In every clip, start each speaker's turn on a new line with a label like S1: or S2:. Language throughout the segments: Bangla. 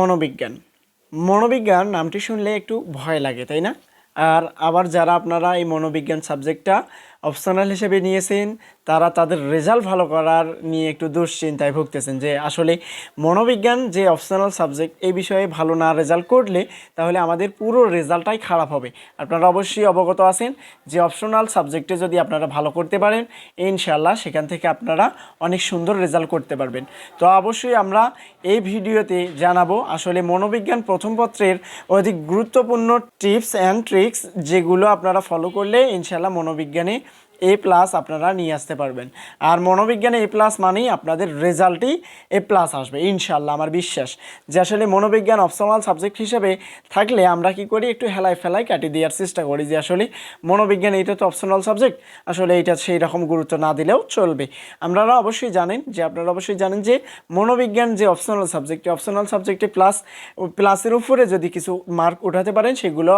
S1: মনোবিজ্ঞান। মনোবিজ্ঞান নামটি শুনলে একটু ভয় লাগে, তাই না? আর আবার যারা আপনারা এই মনোবিজ্ঞান সাবজেক্টটা অপশনাল হিসেবে নিয়েছেন, তারা তাদের রেজাল্ট ভালো করার নিয়ে একটু দুশ্চিন্তায় ভুগতেছেন যে আসলে মনোবিজ্ঞান যে অপশনাল সাবজেক্ট এই বিষয়ে ভালো না রেজাল্ট করলে তাহলে আমাদের পুরো রেজাল্টটাই খারাপ হবে। আপনারা অবশ্যই অবগত আছেন যে অপশনাল সাবজেক্টে যদি আপনারা ভালো করতে পারেন ইনশাল্লাহ সেখান থেকে আপনারা অনেক সুন্দর রেজাল্ট করতে পারবেন। তো অবশ্যই আমরা এই ভিডিওতে জানাব আসলে মনোবিজ্ঞান প্রথম পত্রের অধিক গুরুত্বপূর্ণ টিপস অ্যান্ড ট্রিক্স যেগুলো আপনারা ফলো করলে ইনশাল্লাহ মনোবিজ্ঞানে এ প্লাস আপনারা নিয়ে আসতে পারবেন। আর মনোবিজ্ঞানে এ প্লাস মানেই আপনাদের রেজাল্টই এ প্লাস আসবে ইনশাল্লাহ আমার বিশ্বাস। যে আসলে মনোবিজ্ঞান অপশনাল সাবজেক্ট হিসেবে থাকলে আমরা কি করি, একটু হেলাই ফেলাই কাটিয়ে দেওয়ার চেষ্টা করি যে আসলে মনোবিজ্ঞান এটা তো অপশনাল সাবজেক্ট, আসলে এটা সেই রকম গুরুত্ব না দিলেও চলবে। আপনারা অবশ্যই জানেন যে আপনারা অবশ্যই জানেন যে মনোবিজ্ঞান যে অপশনাল সাবজেক্ট অপশনাল সাবজেক্টে প্লাস প্লাসের উপরে যদি কিছু মার্ক উঠাতে পারেন, সেগুলো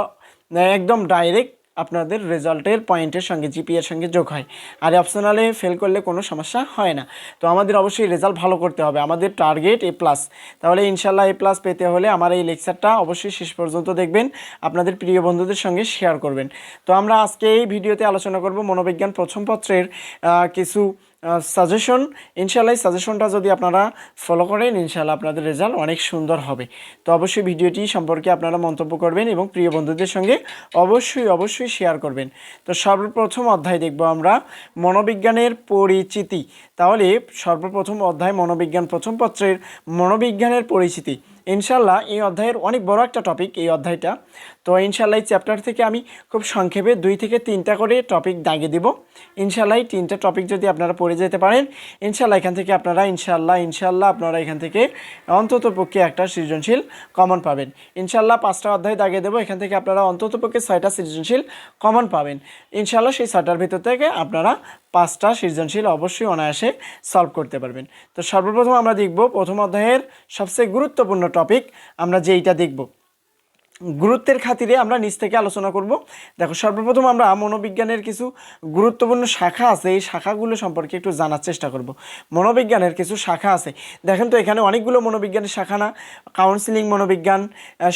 S1: একদম ডাইরেক্ট আপনাদের রেজাল্টের পয়েন্টের সঙ্গে জিপিএর সঙ্গে যোগ হয়। আর অপশনালে ফেল করলে কোনো সমস্যা হয় না। তো আমাদের অবশ্যই রেজাল্ট ভালো করতে হবে। আমাদের টার্গেট এ প্লাস তাহলে ইনশাল্লাহ এ প্লাস পেতে হলে আমার এই লেকচারটা অবশ্যই শেষ পর্যন্ত দেখবেন। আপনাদের প্রিয় বন্ধুদের সঙ্গে শেয়ার করবেন। তো আমরা আজকে এই ভিডিওতে আলোচনা করব মনোবিজ্ঞান প্রথম পত্রের কিছু সাজেশন ইনশাল্লাহ সাজেশনটা যদি আপনারা ফলো করেন ইনশাল্লাহ আপনাদের রেজাল্ট অনেক সুন্দর হবে। তো অবশ্যই ভিডিওটি সম্পর্কে আপনারা মন্তব্য করবেন এবং প্রিয় বন্ধুদের সঙ্গে অবশ্যই অবশ্যই শেয়ার করবেন। তো সর্বপ্রথম অধ্যায় দেখব আমরা, মনোবিজ্ঞানের পরিচিতি। তাহলে সর্বপ্রথম অধ্যায় মনোবিজ্ঞান প্রথম পত্রের মনোবিজ্ঞানের পরিচিতি। ইনশাল্লাহ এই অধ্যায়ের অনেক বড় একটা টপিক এই অধ্যায়টা। তো ইনশাল্লাহ এই চ্যাপ্টার থেকে আমি খুব সংক্ষেপে দুই থেকে তিনটা করে টপিক দাগিয়ে দিব। ইনশাল্লাহ তিনটা টপিক যদি আপনারা পড়ে যেতে পারেন ইনশাল্লাহ এখান থেকে আপনারা ইনশাল্লাহ ইনশাল্লাহ আপনারা এখান থেকে অন্তত পক্ষে একটা সৃজনশীল কমন পাবেন। ইনশাল্লাহ পাঁচটা অধ্যায় দাগিয়ে দেবো, এখান থেকে আপনারা অন্তত পক্ষে ছয়টা সৃজনশীল কমন পাবেন। ইনশাল্লাহ সেই ছয়টার ভিতর থেকে আপনারা পাঁচটা সৃজনশীল অবশ্যই অনায়াসে সলভ করতে পারবেন। তো সর্বপ্রথম আমরা দেখব প্রথম অধ্যায়ের সবচেয়ে গুরুত্বপূর্ণ টপিক আমরা যেইটা দেখব। গুরুত্বের খাতিরে আমরা নিচ থেকে আলোচনা করব। দেখো, সর্বপ্রথম আমরা মনোবিজ্ঞানের কিছু গুরুত্বপূর্ণ শাখা আছে, এই শাখাগুলো সম্পর্কে একটু জানার চেষ্টা করব। মনোবিজ্ঞানের কিছু শাখা আছে। দেখেন তো, এখানে অনেকগুলো মনোবিজ্ঞানের শাখা না। কাউন্সিলিং মনোবিজ্ঞান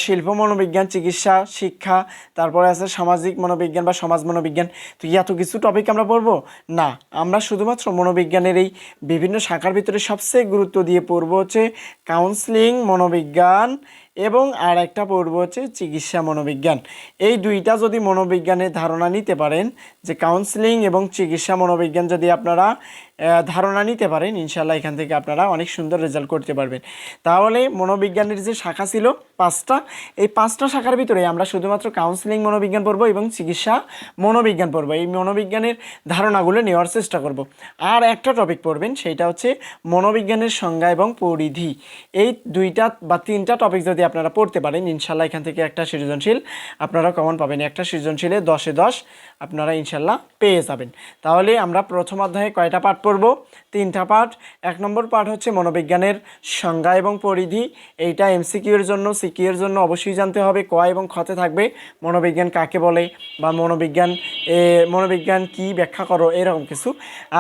S1: শিল্প মনোবিজ্ঞান, চিকিৎসা, শিক্ষা, তারপরে আছে সামাজিক মনোবিজ্ঞান বা সমাজ মনোবিজ্ঞান। তো এত কিছু টপিক আমরা পড়ব? না, আমরা শুধুমাত্র মনোবিজ্ঞানের এই বিভিন্ন শাখার ভিতরে সবচেয়ে গুরুত্ব দিয়ে পড়ব হচ্ছে কাউন্সিলিং মনোবিজ্ঞান এবং আর একটা পড়ব হচ্ছে চিকিৎসা মনোবিজ্ঞান। এই দুইটা যদি মনোবিজ্ঞানের ধারণা নিতে পারেন, যে কাউন্সিলিং এবং চিকিৎসা মনোবিজ্ঞান যদি আপনারা ধারণা নিতে পারেন। ইনশাল্লাহ এখান থেকে আপনারা অনেক সুন্দর রেজাল্ট করতে পারবেন। তাহলে মনোবিজ্ঞানের যে শাখা ছিল পাঁচটা, এই পাঁচটা শাখার ভিতরে আমরা শুধুমাত্র কাউন্সিলিং মনোবিজ্ঞান পড়ব এবং চিকিৎসা মনোবিজ্ঞান পড়ব। এই মনোবিজ্ঞানের ধারণাগুলো নেওয়ার চেষ্টা করব। আর একটা টপিক পড়বেন সেইটা হচ্ছে মনোবিজ্ঞানের সংজ্ঞা এবং পরিধি। এই দুইটা বা তিনটা টপিক যদি আপনারা পড়তে পারেন ইনশাল্লাহ এখান থেকে একটা সৃজনশীল আপনারা কমন পাবেন। একটা সৃজনশীলে দশে দশ আপনারা ইনশাল্লাহ পেয়ে যাবেন। তাহলে আমরা প্রথম অধ্যায়ে কয়টা পাঠ পড়ব তিনটা পাঠ। এক নম্বর পাঠ হচ্ছে মনোবিজ্ঞানের সংজ্ঞা এবং পরিধি। এইটা এমসিকিউ এর জন্য সিকিউ এর জন্য অবশ্যই জানতে হবে ক এবং খতে থাকবে। মনোবিজ্ঞান কাকে বলে বা মনোবিজ্ঞান এ, মনোবিজ্ঞান কি ব্যাখ্যা করো এরকম কিছু।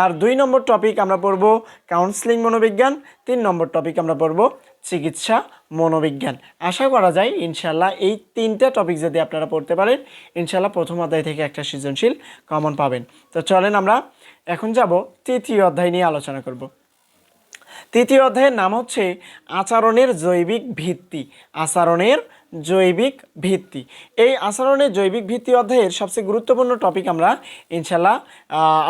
S1: আর দুই নম্বর টপিক আমরা পড়ব কাউন্সিলিং মনোবিজ্ঞান তিন নম্বর টপিক আমরা পড়ব চিকিৎসা মনোবিজ্ঞান। আশা করা যায় ইনশাল্লাহ এই তিনটা টপিক যদি আপনারা পড়তে পারেন ইনশাল্লাহ প্রথম অধ্যায় থেকে একটা সৃজনশীল কমন পাবেন। তো চলেন আমরা এখন যাব তৃতীয় অধ্যায় নিয়ে আলোচনা করব। তৃতীয় অধ্যায়ের নাম হচ্ছে আচরণের জৈবিক ভিত্তি। আচরণের জৈবিক ভিত্তি। এই আচরণের জৈবিক ভিত্তি অধ্যায়ের সবচেয়ে গুরুত্বপূর্ণ টপিক আমরা ইনশাল্লাহ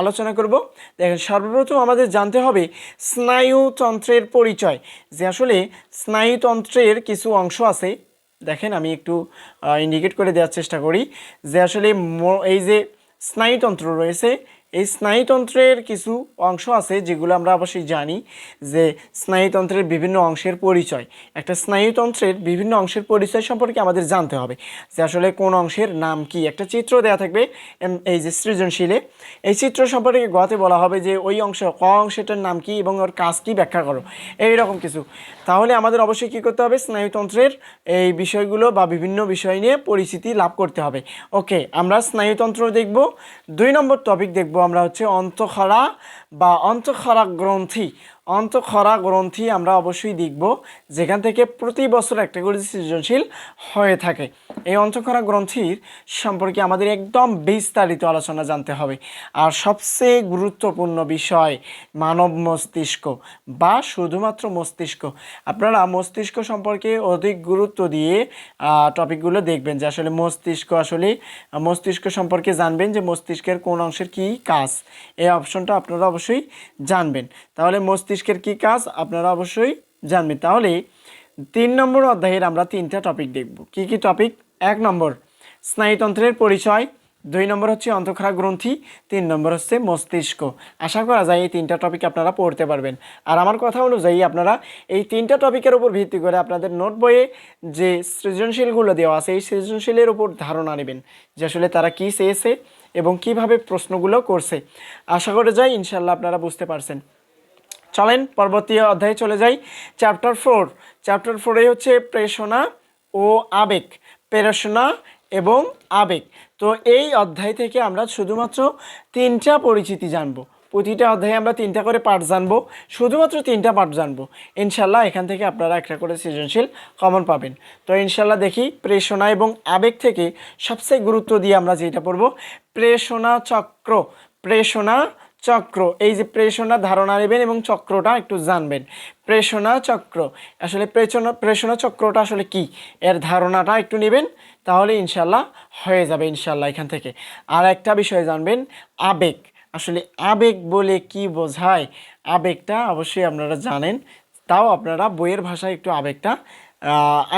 S1: আলোচনা করব। দেখেন, সর্বপ্রথম আমাদের জানতে হবে স্নায়ুতন্ত্রের পরিচয়। যে আসলে স্নায়ুতন্ত্রের কিছু অংশ আছে, দেখেন আমি একটু ইন্ডিকেট করে দেওয়ার চেষ্টা করি। যে আসলে এই যে স্নায়ুতন্ত্র রয়েছে এই স্নায়ুতন্ত্রের কিছু অংশ আছে যেগুলো আমরা অবশ্যই জানি যে স্নায়ুতন্ত্রের বিভিন্ন অংশের পরিচয়। একটা স্নায়ুতন্ত্রের বিভিন্ন অংশের পরিচয় সম্পর্কে আমাদের জানতে হবে যে আসলে কোন অংশের নাম কি। একটা চিত্র দেওয়া থাকবে এই যে সৃজনশীলে। এই চিত্র সম্পর্কে গতে বলা হবে যে ওই অংশ, ক অংশটার নাম কি এবং ওর কাজ কি ব্যাখ্যা করো। এইরকম কিছু। তাহলে আমাদের অবশ্যই কী করতে হবে? স্নায়ুতন্ত্রের এই বিষয়গুলো বা বিভিন্ন বিষয় নিয়ে পরিচিতি লাভ করতে হবে। ওকে, আমরা স্নায়ুতন্ত্র দেখব। দুই নম্বর টপিক দেখব আমরা হচ্ছে অন্তঃক্ষরা বা অন্তঃক্ষরা গ্রন্থি অন্তঃক্ষরা গ্রন্থি আমরা অবশ্যই দেখব, যেখান থেকে প্রতি বছর একটা করে সৃজনশীল হয়ে থাকে। এই অন্তঃক্ষরা গ্রন্থির সম্পর্কে আমাদের একদম বিস্তারিত আলোচনা জানতে হবে। আর সবচেয়ে গুরুত্বপূর্ণ বিষয়, মানব মস্তিষ্ক বা শুধুমাত্র মস্তিষ্ক। আপনারা মস্তিষ্ক সম্পর্কে অধিক গুরুত্ব দিয়ে টপিকগুলো দেখবেন যে আসলে মস্তিষ্ক আসলে, মস্তিষ্ক সম্পর্কে জানবেন যে মস্তিষ্কের কোন অংশের কী কাজ। এই অপশনটা আপনারা অবশ্যই জানবেন। তাহলে মস্তিষ্কের কি কাজ? আপনারা অবশ্যই জানবেন। তাহলে, তিন নম্বর অধ্যায়ের আমরা তিনটা টপিক দেখব। কি কি টপিক এক নম্বর, স্নায়ুতন্ত্রের পরিচয়। দুই নম্বর হচ্ছে অন্তঃক্ষরা গ্রন্থি। তিন নম্বর হচ্ছে মস্তিষ্ক। আশা করা যায় এই তিনটা টপিক আপনারা পড়তে পারবেন। আর আমার কথা অনুযায়ী আপনারা এই তিনটা টপিকের উপর ভিত্তি করে আপনাদের নোট বইয়ে যে সৃজনশীলগুলো দেওয়া আছে, এই সৃজনশীলের উপর ধারণা নেবেন যে আসলে তারা কী চেয়েছে এবং কীভাবে প্রশ্নগুলো করছে। আশা করে যাই ইনশাল্লাহ আপনারা বুঝতে পারছেন। চলেন পরবর্তী অধ্যায়ে চলে যাই। চ্যাপ্টার ফোর চ্যাপ্টার ফোরে হচ্ছে প্রেষণা ও আবেগ। প্রেষণা এবং আবেগ। তো এই অধ্যায় থেকে আমরা শুধুমাত্র তিনটা পরিচিতি জানব। প্রতিটা অধ্যায়ে আমরা তিনটা করে পাঠ জানব। শুধুমাত্র তিনটা পাঠ জানব। ইনশাল্লাহ এখান থেকে আপনারা একটা করে সৃজনশীল কমন পাবেন। তো ইনশাল্লাহ দেখি প্রেষণা এবং আবেগ থেকে সবচেয়ে গুরুত্ব দিয়ে আমরা যেটা পড়ব। প্রেষণা চক্র। প্রেষণা চক্র। এই যে প্রেষণা ধারণা নেবেন এবং চক্রটা একটু জানবেন। প্রেষণা চক্র। আসলে প্রেষণা প্রেষণা চক্রটা আসলে কি? এর ধারণাটা একটু নেবেন, তাহলে ইনশাল্লাহ হয়ে যাবে ইনশাল্লাহ এখান থেকে। আর একটা বিষয় জানবেন, আবেগ। আসলে আবেগ বলে কি বোঝায়? আবেগটা অবশ্যই আপনারা জানেন। তাও আপনারা বইয়ের ভাষায় একটু আবেগটা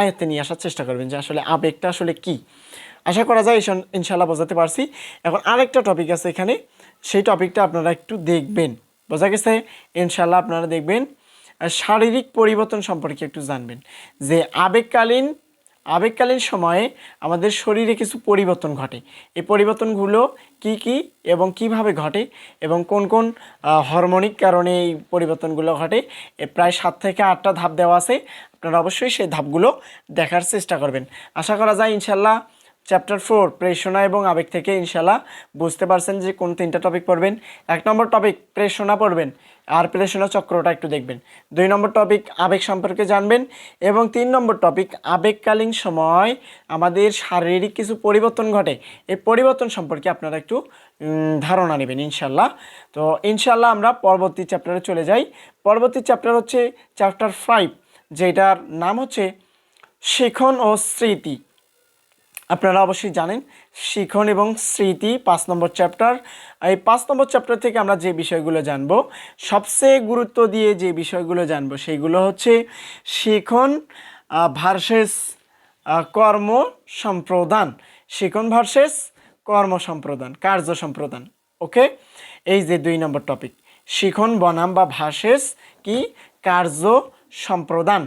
S1: আয়ত্তে নিয়ে আসার চেষ্টা করবেন যে আসলে আবেগটা আসলে কি। আশা করা যায় ইনশাল্লাহ বোঝাতে পারছি। এখন আরেকটা টপিক আছে এখানে। সেই টপিকটা আপনারা একটু দেখবেন। বোঝা গেছে? ইনশাল্লাহ আপনারা দেখবেন। শারীরিক পরিবর্তন সম্পর্কে একটু জানবেন। যে আবেগকালীন আবেগকালীন সময়ে আমাদের শরীরে কিছু পরিবর্তন ঘটে। এই পরিবর্তনগুলো কি কি এবং কীভাবে ঘটে এবং কোন কোন হরমোনিক কারণে এই পরিবর্তনগুলো ঘটে প্রায় সাত থেকে আটটা ধাপ দেওয়া আছে। আপনারা অবশ্যই সেই ধাপগুলো দেখার চেষ্টা করবেন। আশা করা যায় ইনশাল্লাহ চ্যাপ্টার ফোর প্রেষণা এবং আবেগ থেকে ইনশাল্লাহ বুঝতে পারছেন যে কোন তিনটা টপিক পড়বেন। এক নম্বর টপিক প্রেষণা পড়বেন আর প্রেষণা চক্রটা একটু দেখবেন। দুই নম্বর টপিক আবেগ সম্পর্কে জানবেন এবং তিন নম্বর টপিক আবেগকালীন সময় আমাদের শারীরিক কিছু পরিবর্তন ঘটে। এই পরিবর্তন সম্পর্কে আপনারা একটু ধারণা নেবেন ইনশাল্লাহ তো ইনশাল্লাহ আমরা পরবর্তী চ্যাপ্টারে চলে যাই। পরবর্তী চ্যাপ্টার হচ্ছে চ্যাপ্টার ফাইভ যেটার নাম হচ্ছে শিখন ও স্মৃতি। আপনারা অবশ্যই জানেন শিখন এবং স্মৃতি, পাঁচ নম্বর চ্যাপ্টার। এই পাঁচ নম্বর চ্যাপ্টার থেকে আমরা যে বিষয়গুলো জানব, সবচেয়ে গুরুত্ব দিয়ে যে বিষয়গুলো জানব সেইগুলো হচ্ছে শিখন ভার্সেস কর্ম সম্প্রদান। শিখন ভার্সেস, কর্ম সম্প্রদান, কার্য সম্প্রদান, ওকে? এই যে দুই নম্বর টপিক শিখন বনাম বা ভার্সেস কি? কার্য সম্প্রদান।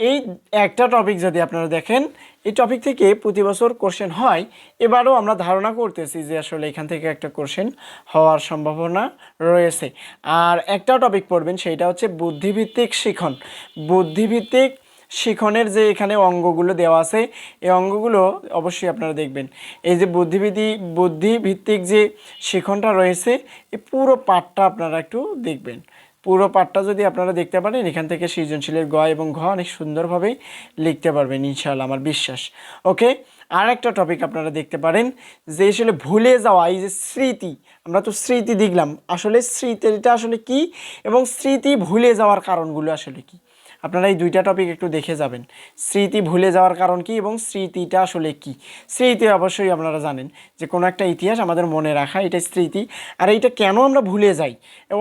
S1: এই একটা টপিক যদি আপনারা দেখেন, এই টপিক থেকে প্রতি বছর কোশ্চেন হয়। এবারও আমরা ধারণা করতেছি যে আসলে এখান থেকে একটা কোশ্চেন হওয়ার সম্ভাবনা রয়েছে। আর একটা টপিক পড়বেন সেইটা হচ্ছে বুদ্ধিভিত্তিক শিখন। বুদ্ধিভিত্তিক শিখনের যে এখানে অঙ্গগুলো দেওয়া আছে, এই অঙ্গগুলো অবশ্যই আপনারা দেখবেন। এই যে বুদ্ধিবিধি বুদ্ধিভিত্তিক যে শিখনটা রয়েছে, এই পুরো পাঠটা আপনারা একটু দেখবেন। পুরো পাঠটা যদি আপনারা দেখতে পারেন, এখান থেকে সৃজনশীলের গ এবং ঘ অনেক সুন্দরভাবেই লিখতে পারবেন ইনশাল্লাহ আমার বিশ্বাস। ওকে? আর একটা টপিক আপনারা দেখতে পারেন, যে আসলে ভুলে যাওয়া, এই যে স্মৃতি, আমরা তো স্মৃতি দেখলাম, আসলে স্মৃতিটা আসলে কি এবং স্মৃতি ভুলে যাওয়ার কারণগুলো আসলে কি? আপনারা এই দুইটা টপিক একটু দেখে যাবেন। স্মৃতি ভুলে যাওয়ার কারণ কি এবং স্মৃতিটা আসলে কি? স্মৃতি অবশ্যই আপনারা জানেন যে কোনো একটা ইতিহাস আমাদের মনে রাখা, এটা স্মৃতি। আর এইটা কেন আমরা ভুলে যাই?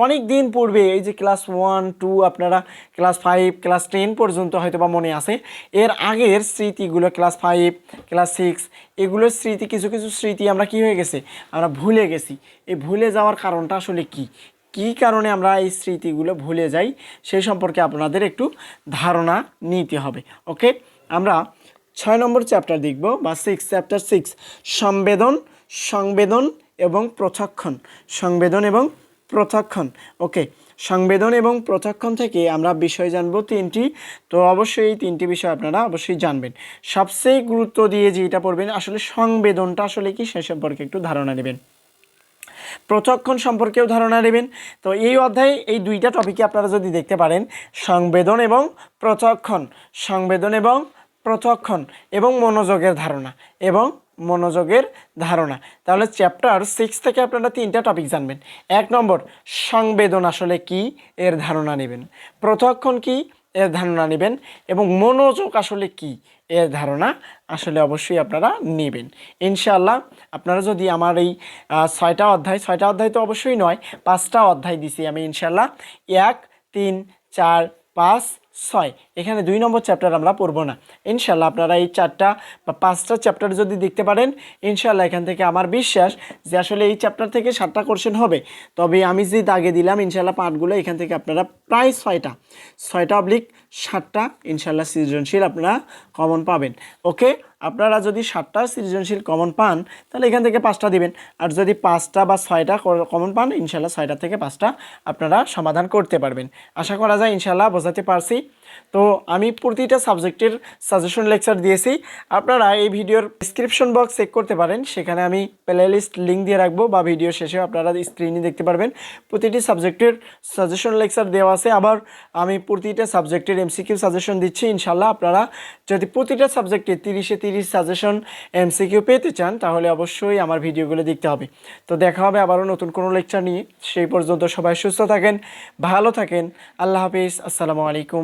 S1: অনেক দিন পূর্বে এই যে ক্লাস ওয়ান টু আপনারা ক্লাস ফাইভ ক্লাস টেন পর্যন্ত হয়তো বা মনে আছে, এর আগের স্মৃতিগুলো ক্লাস ফাইভ ক্লাস সিক্স এগুলোর স্মৃতি, কিছু কিছু স্মৃতি আমরা কি হয়ে গেছে? আমরা ভুলে গেছি। এই ভুলে যাওয়ার কারণটা আসলে কি? কি কারণে আমরা এই স্মৃতিগুলো ভুলে যাই সেই সম্পর্কে আপনাদের একটু ধারণা নিতে হবে, ওকে? আমরা ছয় নম্বর চ্যাপ্টার দেখব বা সিক্স চ্যাপ্টার সিক্স সংবেদন সংবেদন এবং প্রথক্ষণ, সংবেদন এবং প্রথক্ষণ, ওকে? সংবেদন এবং প্রথক্ষণ থেকে আমরা বিষয় জানব তিনটি, তো অবশ্যই এই তিনটি বিষয় আপনারা অবশ্যই জানবেন। সবচেয়ে গুরুত্ব দিয়ে যেটা পড়বেন, আসলে সংবেদনটা আসলে কি সে সম্পর্কে একটু ধারণা নেবেন। প্রচক্ষণ সম্পর্কেও ধারণা নেবেন। তো এই অধ্যায়ে এই দুইটা টপিকে আপনারা যদি দেখতে পারেন, সংবেদন এবং প্রচক্ষণ। সংবেদন এবং প্রচক্ষণ এবং মনোযোগের ধারণা এবং মনোযোগের ধারণা। তাহলে চ্যাপ্টার সিক্স থেকে আপনারা তিনটা টপিক জানবেন। এক নম্বর, সংবেদন আসলে কি? এর ধারণা নেবেন। প্রতক্ষণ কি? এর ধারণা নেবেন এবং মনোযোগ আসলে কি এর ধারণা আসলে অবশ্যই আপনারা নেবেন। ইনশাআল্লাহ আপনারা যদি আমার এই ছয়টা অধ্যায় ছয়টা অধ্যায় তো অবশ্যই নয়, পাঁচটা অধ্যায় দিছি আমি ইনশাআল্লাহ। এক, তিন, চার, পাঁচ, ছয়। এখানে দুই নম্বর চ্যাপ্টার আমরা পড়ব না। ইনশাল্লাহ আপনারা এই চারটা বা পাঁচটা চ্যাপ্টার যদি দেখতে পারেন ইনশাল্লাহ এখান থেকে আমার বিশ্বাস যে আসলে এই চ্যাপ্টার থেকে সাতটা কোশ্চেন হবে। তবে আমি যে দাগে দিলাম ইনশাল্লাহ পাঠগুলো এখান থেকে আপনারা প্রায় ছয়টা ছয়টা অবলিক সাতটা ইনশাল্লাহ সৃজনশীল আপনারা কমন পাবেন। ওকে? আপনারা যদি সাতটা সৃজনশীল কমন পান, তাহলে এখান থেকে পাঁচটা দিবেন। আর যদি পাঁচটা বা ছয়টা কমন পান ইনশাল্লাহ ছয়টা থেকে পাঁচটা আপনারা সমাধান করতে পারবেন। আশা করা যায় ইনশাল্লাহ বোঝাতে পারছি। তো আমি প্রতিটা সাবজেক্টের সাজেশন লেকচার দিয়েছি। আপনারা এই ভিডিওর ডিসক্রিপশন বক্স চেক করতে পারেন। সেখানে আমি প্লে লিস্ট লিঙ্ক দিয়ে রাখব বা ভিডিও শেষে আপনারা স্ক্রিনে দেখতে পারবেন। প্রতিটি সাবজেক্টের সাজেশন লেকচার দেওয়া আছে। আবার আমি প্রতিটা সাবজেক্টের এমসিকিউ সাজেশন দিচ্ছি। ইনশাল্লাহ আপনারা যদি প্রতিটা সাবজেক্টে তিরিশে তিরিশ সাজেশন এমসিকিউ পেতে চান, তাহলে অবশ্যই আমার ভিডিওগুলো দেখতে হবে। তো দেখা হবে আবারও নতুন কোনো লেকচার নিয়ে। সেই পর্যন্ত সবাই সুস্থ থাকেন, ভালো থাকেন। আল্লাহ হাফিজ। আসসালামু আলাইকুম